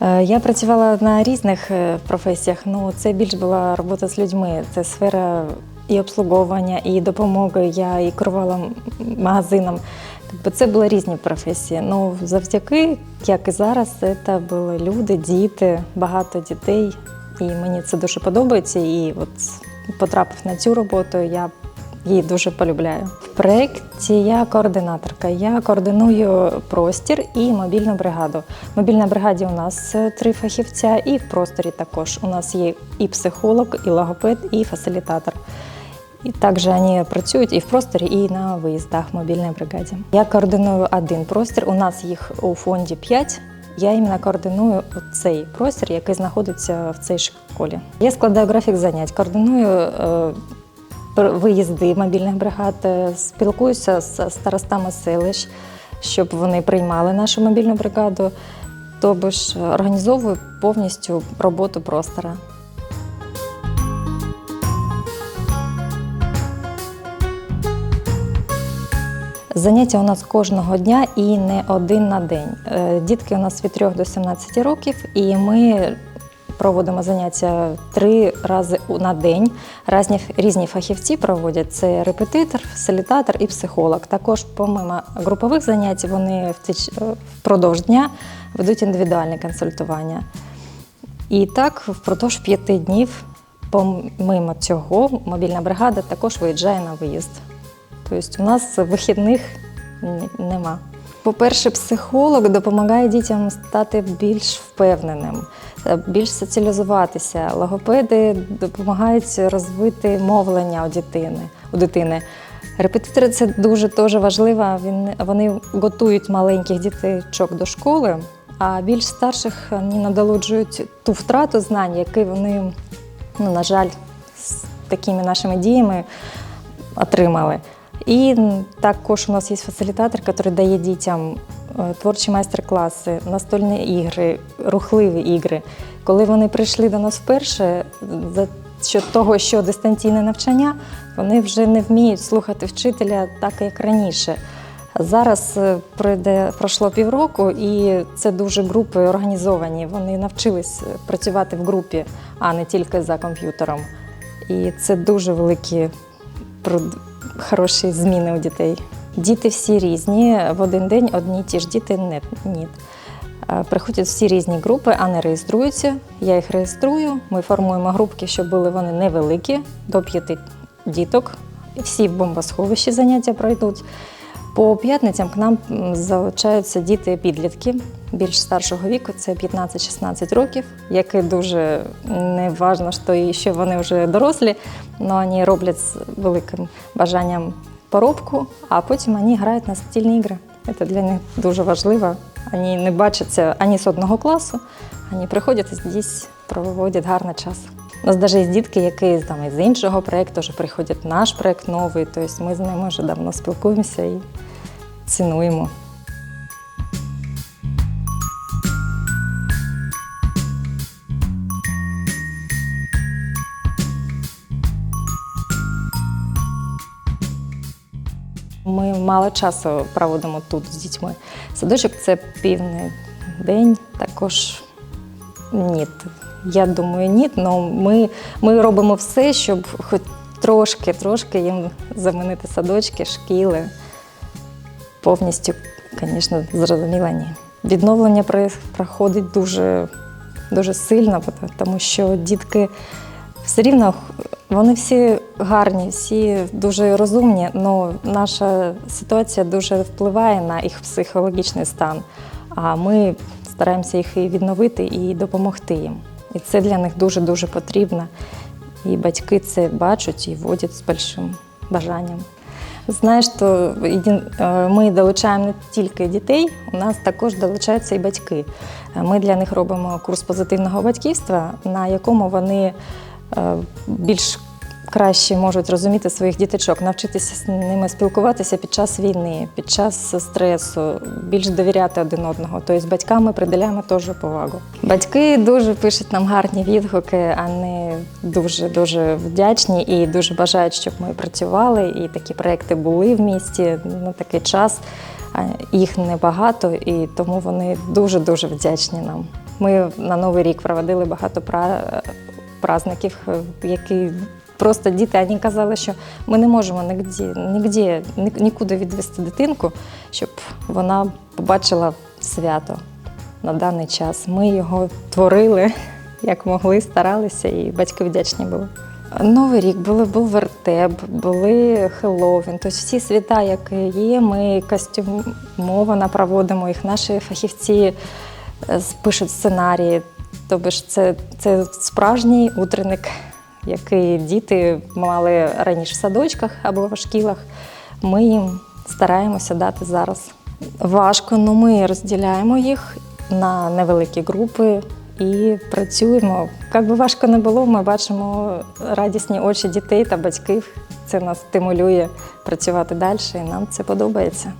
Е, Я працювала на різних е, професіях. Ну, це більш була робота з людьми. Це сфера і обслуговування, і допомоги. Я і керувала магазином. Тобто це були різні професії. Ну, завдяки, як і зараз, це були люди, діти, багато дітей. І мені це дуже подобається. І от потрапив на цю роботу, я її дуже полюбляю. В проєкті я координаторка. Я координую простір і мобільну бригаду. В мобільній бригаді у нас е, три фахівця, і в просторі також у нас є і психолог, і логопед, і фасилітатор. І також вони працюють і в просторі, і на виїздах в мобільній бригаді. Я координую один простір. У нас їх у фонді 5. Я іменно координую цей простір, який знаходиться в цій школі. Я складаю графік занять, координую е, виїзди мобільних бригад, е, спілкуюся з старостами селищ, щоб вони приймали нашу мобільну бригаду. Тобто ж організовую повністю роботу простора. Заняття у нас кожного дня і не один на день. Е, Дітки у нас від 3 до 17 років, і ми проводимо заняття три рази на день. Різні, різні фахівці проводять це репетитор, фасилітатор і психолог. Також, помимо групових занять, вони е, впродовж дня ведуть індивідуальне консультування. І так впродовж п'яти днів, помимо цього, мобільна бригада також виїжджає на виїзд. Тобто у нас вихідних нема. По-перше, психолог допомагає дітям стати більш впевненим, е, більш соціалізуватися. Логопеди допомагають розвити мовлення у дитини. У дитини. Репетитори це дуже теж важливо. Він, вони готують маленьких діточок до школи, а більш старших вони надолуджують ту втрату знань, які вони, ну, на жаль, з такими нашими діями отримали. І також у нас є фасилітатор, який дає дітям е, творчі майстер-класи, настольні ігри, рухливі ігри. Коли вони прийшли до нас вперше, за що того, що дистанційне навчання, вони вже не вміють слухати вчителя так, як раніше. Зараз е, пройде пройшло півроку, і це дуже групи організовані. Вони навчились працювати в групі, а не тільки за комп'ютером. І це дуже великі хороші зміни у дітей. Діти всі різні. В один день одні ті ж діти не ні. Е, Приходять всі різні групи, а не реєструються. Я їх реєструю. Ми формуємо групки, щоб були вони невеликі, до п'яти діток. Всі в бомбосховищі заняття пройдуть. По п'ятницям к нам залучаються діти-підлітки більш старшого віку, це 15-16 років, які дуже не важно, що, і що вони вже дорослі, але вони роблять з великим бажанням поробку, а потім вони грають на стільні ігри. Це для них дуже важливо. Вони не бачаться ані з одного класу, вони приходять і здесь проводять гарний час. У нас навіть є дітки, які там із іншого проєкту вже приходять наш проєкт новий. Тобто ми з ними вже давно спілкуємося і цінуємо. Ми мало часу проводимо тут з дітьми. Садочок це півний день, також ні. Я думаю, ні. але ми, ми робимо все, щоб хоч трошки, трошки їм замінити садочки, шкіли. Повністю, звісно, зрозуміло, ні. Відновлення проходить дуже, дуже сильно, тому що дітки все рівно вони всі гарні, всі дуже розумні, але наша ситуація дуже впливає на їх психологічний стан. А ми стараємося їх і відновити і допомогти їм. І це для них дуже-дуже потрібно. І батьки це бачать і вводять з большим бажанням. Знаєш, то е, ми долучаємо не тільки дітей, у нас також долучаються і батьки. Е, Ми для них робимо курс позитивного батьківства, на якому вони е, більш краще можуть розуміти своїх діточок, навчитися з ними спілкуватися під час війни, під час стресу, більш довіряти один одного. Тобто батькам ми приділяємо теж повагу. Батьки дуже пишуть нам гарні відгуки, вони дуже дуже вдячні і дуже бажають, щоб ми працювали. І такі проекти були в місті на такий час. Їх небагато, і тому вони дуже дуже вдячні нам. Ми на Новий рік проводили багато пра- праздників, е, які просто діти вони казали, що ми не можемо нігде, нігде, нікуди відвести дитинку, щоб вона побачила свято на даний час. Ми його творили як могли, старалися, і батьки вдячні були. Новий рік були, був вертеп, були Хеллоуін. Тобто всі свята, які є, ми костюмовано проводимо їх. Наші фахівці е, пишуть сценарії. Тобто це, це справжній утренник, який діти мали раніше в садочках або в шкілах. Ми їм стараємося дати зараз. Важко, але ми розділяємо їх на невеликі групи і працюємо. Як би важко не було, ми бачимо радісні очі дітей та батьків. Це нас стимулює працювати далі, і нам це подобається.